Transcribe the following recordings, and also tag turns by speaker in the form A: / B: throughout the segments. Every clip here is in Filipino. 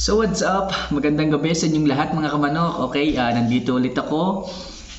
A: So what's up? Magandang gabi sa inyong lahat mga kamanok. Okay, ah, nandito ulit ako.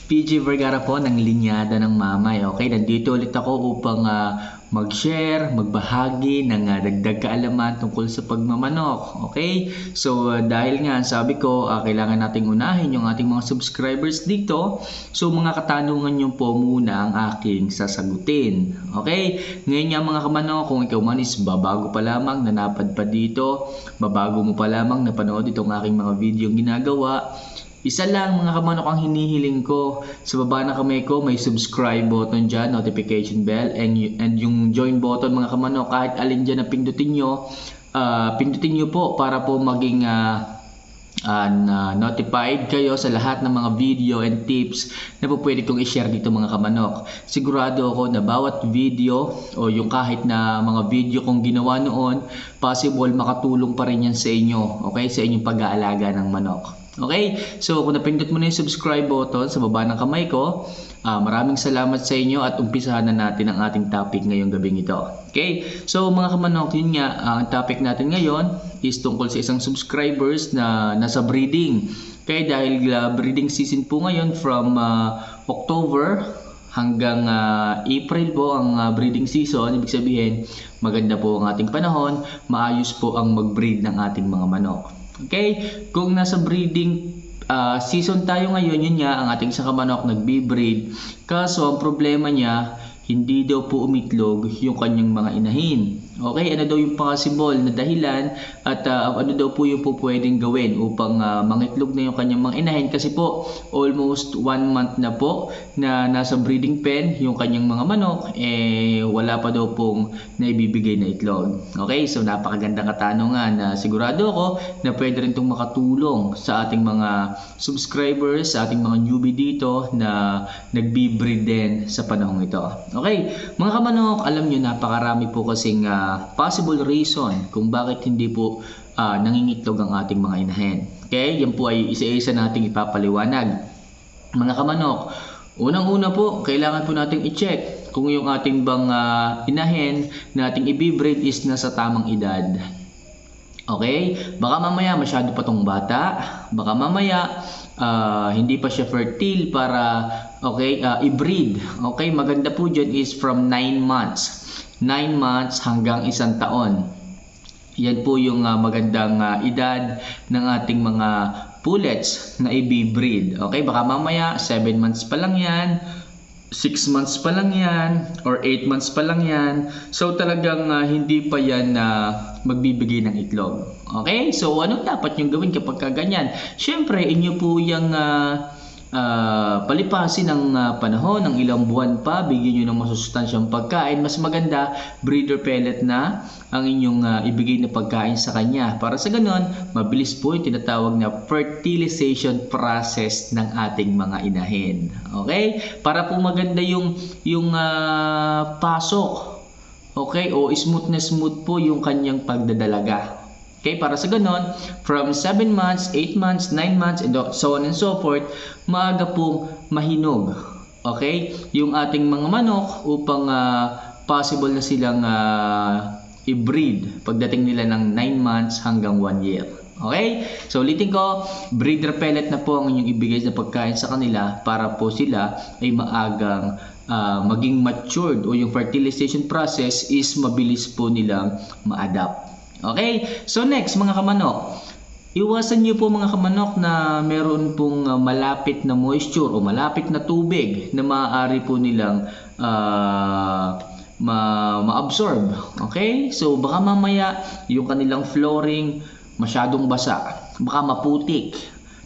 A: PG Vergara po ng Linyada ng Mamay. Okay, nandito ulit ako upang ah, mag-share, magbahagi ng ah, dagdag kaalaman tungkol sa pagmamanok. Okay? So ah, dahil nga sabi ko, ah, kailangan nating unahin yung ating mga subscribers dito. So mga katanungan nyo po muna ang aking sasagutin. Okay? Ngayon nga mga kamanok, kung ikaw man is babago pa lamang, nanapad pa dito, babago mo pa lamang napanood itong aking mga video ginagawa, isa lang mga kamanok ang hinihiling ko. Sa baba ng kamay ko may subscribe button dyan, notification bell, and, and yung join button mga kamanok, kahit alin dyan na pindutin nyo, ah, pindutin nyo po para po maging ah, ah, na notified kayo sa lahat ng mga video and tips na po pwede kong i-share dito mga kamanok. Sigurado ako na bawat video o yung kahit na mga video kong ginawa noon, possible makatulong pa rin yan sa inyo, okay? Sa inyong pag-aalaga ng manok. Okay? So, kung napindot mo na yung subscribe button sa baba ng kamay ko, ah, maraming salamat sa inyo at umpisahan na natin ang ating topic ngayong gabing ito. Okay? So, mga kamanok, yun nga, ang topic natin ngayon is tungkol sa isang subscribers na nasa breeding. Okay, dahil ah, breeding season po ngayon from ah, October hanggang ah, April po ang ah, breeding season. Ibig sabihin, maganda po ang ating panahon, maayos po ang mag-breed ng ating mga manok. Okay? Kung nasa breeding ah, season tayo ngayon, yun nga, ang ating saka manok nagbi-breed. Kaso, ang problema niya, hindi daw po umitlog yung kanyang mga inahin. Okay, ano daw yung possible na dahilan at ah, ano daw po yung po pwedeng gawin upang ah, mangitlog na yung kanyang mga inahin kasi po almost one month na po na nasa breeding pen yung kanyang mga manok eh wala pa daw pong naibibigay na itlog. Okay, so napakagandang katanungan na sigurado ako na pwede rin itong makatulong sa ating mga subscribers, sa ating mga newbie dito na nagbi-breed din sa panahong ito. Okay, mga kamanok, alam nyo napakarami po kasing possible reason kung bakit hindi po ah, nangingitlog ang ating mga inahin. Okay, yan po ay isa-isa nating ipapaliwanag. Mga kamanok, unang-una po, kailangan po nating i-check kung yung ating bang ah, inahin na ating i-breed is nasa tamang edad. Okay? Baka mamaya masyado pa tong bata. Baka mamaya ah, hindi pa siya fertile para okay, ah, i-breed. Okay? Maganda po dyan is from 9 months. 9 months hanggang isang taon. Yan po yung ah, magandang ah, edad ng ating mga pullets na i-breed. Okay? Baka mamaya 7 months pa lang yan. 6 months pa lang yan or 8 months pa lang yan. So talagang ah, hindi pa yan na magbibigay ng itlog. Okay? So ano dapat yung gawin kapag ka ganyan? Siyempre, inyo po yung ah, ah, palipasin ng ah, panahon, ng ilang buwan pa, bigyan nyo ng masusustansyang pagkain. Mas maganda, breeder pellet na ang inyong ah, ibigay na pagkain sa kanya. Para sa ganon, mabilis po yung tinatawag na fertilization process ng ating mga inahin. Okay? Para po maganda yung, yung ah, pasok Okay? O smooth na smooth po yung kanyang pagdadalaga. Okay? Para sa ganon, from 7 months, 8 months, 9 months, and so on and so forth, maaga pong mahinog. Okay? Yung ating mga manok upang ah, possible na silang ah, i-breed pagdating nila ng 9 months hanggang 1 year. Okay? So ulitin ko, breeder pellet na po ang inyong ibigay na pagkain sa kanila para po sila ay maagang ah, maging matured o yung fertilization process is mabilis po nilang ma-adapt. Okay? So next, mga kamanok, iwasan niyo po mga kamanok na meron pong ah, malapit na moisture o malapit na tubig na maaari po nilang ah, ma- ma-absorb. Okay? So baka mamaya yung kanilang flooring masyadong basa, baka maputik.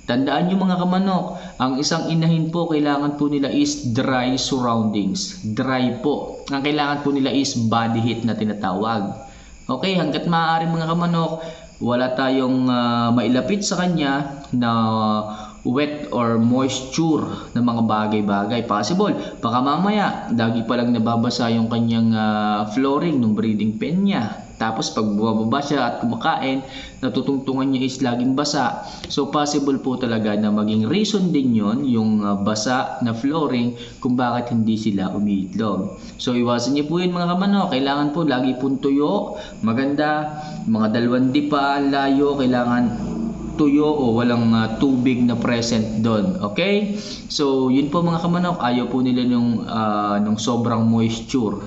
A: Tandaan nyo mga kamanok, ang isang inahin po kailangan po nila is dry surroundings. Dry po. Ang kailangan po nila is body heat na tinatawag. Okay, hanggat maaari mga kamanok, wala tayong ah, mailapit sa kanya na wet or moisture na mga bagay-bagay. Possible, baka mamaya, lagi pa lang nababasa yung kanyang ah, flooring ng breeding pen niya. Tapos pag bumababa siya at kumakain, natutungtungan niya is laging basa. So possible po talaga na maging reason din yon yung uh, basa na flooring kung bakit hindi sila umiitlog. So iwasan niyo po yun mga kamanok. Kailangan po lagi pong tuyo, maganda, mga dalawang dipa, layo, kailangan tuyo o walang uh, tubig na present doon. Okay? So, yun po mga kamanok, ayaw po nila nung, uh, nung sobrang moisture.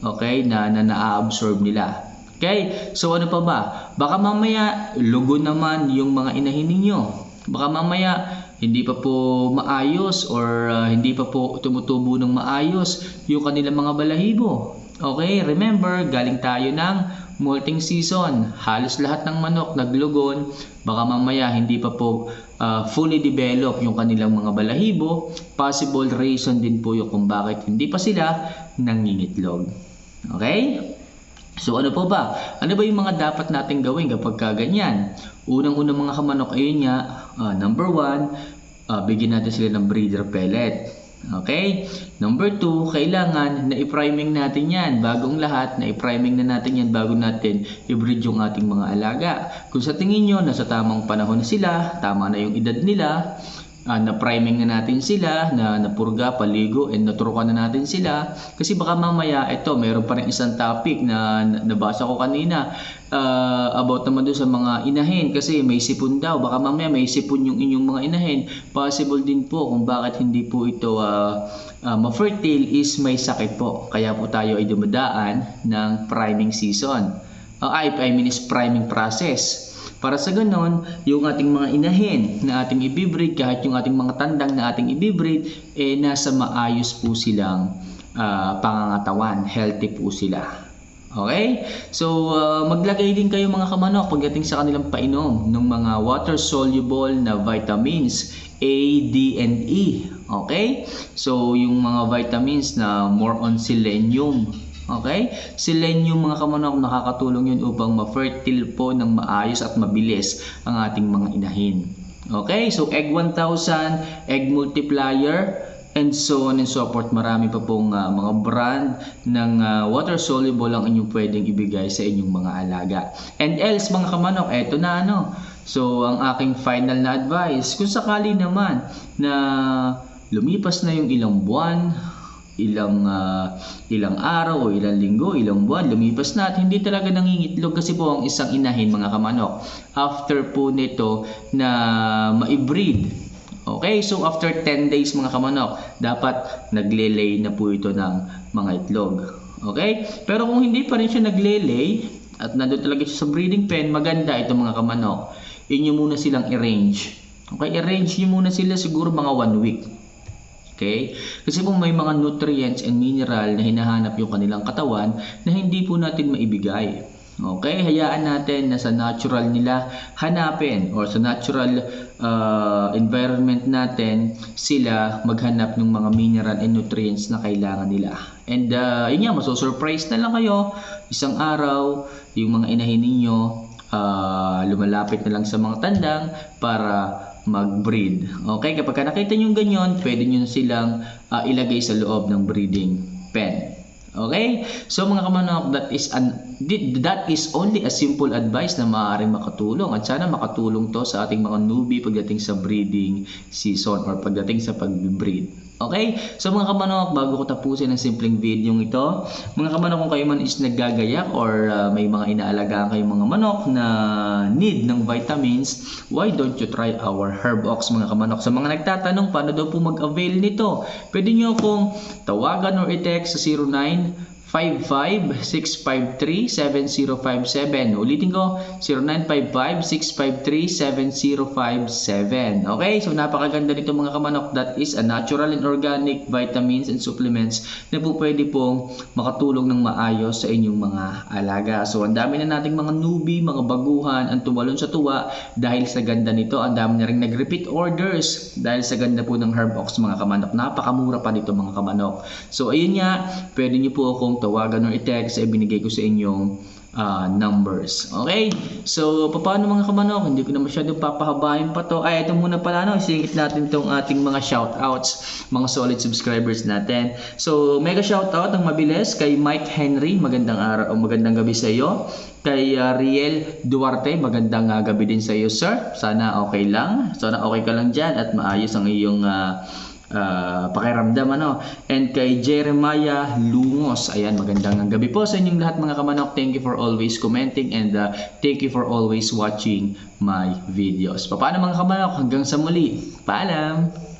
A: Okay? Na, na na-absorb nila. Okay? So, ano pa ba? Baka mamaya, lugo naman yung mga inahin ninyo. Baka mamaya, hindi pa po maayos or uh, hindi pa po tumutubo ng maayos yung kanilang mga balahibo. Okay? Remember, galing tayo ng molting season. Halos lahat ng manok naglugon. Baka mamaya hindi pa po uh, fully develop yung kanilang mga balahibo. Possible reason din po yung kung bakit hindi pa sila nangingitlog. Okay? So ano po ba? Ano ba yung mga dapat natin gawin kapag ka ganyan? Unang-unang mga kamanok, ayun nga, uh, number one, uh, bigyan natin sila ng breeder pellet. Okay? Number 2, kailangan na i-priming natin yan. Bagong lahat, na i-priming na natin yan bago natin i-breed yung ating mga alaga. Kung sa tingin nyo, nasa tamang panahon na sila, tama na yung edad nila, uh, na-priming na natin sila, na napurga, paligo, and naturukan na natin sila. Kasi baka mamaya, ito, meron pa rin isang topic na nabasa ko kanina uh, about naman doon sa mga inahin. Kasi may sipon daw. Baka mamaya may sipon yung inyong mga inahin. Possible din po kung bakit hindi po ito uh, uh, ma-fertile is may sakit po. Kaya po tayo ay dumadaan ng priming season. Uh, I, I mean is priming process. Para sa ganon, yung ating mga inahin na ating ibibreed, kahit yung ating mga tandang na ating ibibreed, eh nasa maayos po silang uh, pangangatawan, healthy po sila. Okay? So, uh, maglagay din kayo mga kamanok pagdating sa kanilang painom ng mga water-soluble na vitamins A, D, and E. Okay? So, yung mga vitamins na more on selenium, Okay? Selenium mga kamanok, nakakatulong yun upang ma-fertile po ng maayos at mabilis ang ating mga inahin. Okay? So, egg 1,000, egg multiplier, and so on and so forth. Marami pa pong uh, mga brand ng uh, water soluble ang inyong pwedeng ibigay sa inyong mga alaga. And else mga kamanok, eto na ano. So, ang aking final na advice, kung sakali naman na lumipas na yung ilang buwan, ilang uh, ilang araw o ilang linggo, ilang buwan, lumipas na at hindi talaga nangingitlog kasi po ang isang inahin mga kamanok. After po nito na ma-breed. Okay, so after 10 days mga kamanok, dapat nagle-lay na po ito ng mga itlog. Okay? Pero kung hindi pa rin siya nagle-lay at nandun talaga siya sa breeding pen, maganda ito mga kamanok. Inyo muna silang i-range. Okay, i-range nyo muna sila siguro mga 1 week. Okay? Kasi kung may mga nutrients and mineral na hinahanap yung kanilang katawan na hindi po natin maibigay. Okay? Hayaan natin na sa natural nila hanapin or sa natural uh, environment natin sila maghanap ng mga mineral and nutrients na kailangan nila. And uh, yun nga, masosurprise na lang kayo. Isang araw, yung mga inahin ninyo uh, lumalapit na lang sa mga tandang para mag-breed. Okay, kapag nakita nyo ganyan, pwede nyo silang uh, ilagay sa loob ng breeding pen. Okay? So mga kamanok, that is an that is only a simple advice na maaaring makatulong at sana makatulong to sa ating mga newbie pagdating sa breeding season or pagdating sa pag-breed. Okay? So mga kamanok, bago ko tapusin ang simpleng video ito, mga kamanok kung kayo man is naggagayak or uh, may mga inaalagaan kayong mga manok na need ng vitamins, why don't you try our Herbox mga kamanok? Sa mga nagtatanong paano daw po mag-avail nito, pwede nyo akong tawagan or i-text sa 09 0955-653-7057. Ulitin ko, 0955-653-7057. Okay, so napakaganda nito mga kamanok. That is a natural and organic vitamins and supplements na po pwede pong makatulong ng maayos sa inyong mga alaga. So, ang dami na nating mga newbie, mga baguhan, ang tumalon sa tuwa dahil sa ganda nito. Ang dami na rin nag-repeat orders dahil sa ganda po ng Herbox mga kamanok. Napakamura pa nito mga kamanok. So, ayun nga, pwede niyo po akong tawagan or i-text ay binigay ko sa inyong ah, numbers. Okay? So, paano mga kamanok? Hindi ko na masyadong papahabain pa to. Ay, ito muna pala, no? Isingit natin tong ating mga shoutouts, mga solid subscribers natin. So, mega shoutout ng mabilis kay Mike Henry. Magandang araw, o magandang gabi sa iyo. Kay ah, Riel Duarte, magandang ah, gabi din sa iyo, sir. Sana okay lang. Sana okay ka lang dyan at maayos ang iyong ah, ah, pakiramdam ano. And kay Jeremiah Lungos, ayan magandang gabi po sa inyong lahat mga kamanok. Thank you for always commenting and uh, thank you for always watching my videos. Paano mga kamanok? Hanggang sa muli. Paalam!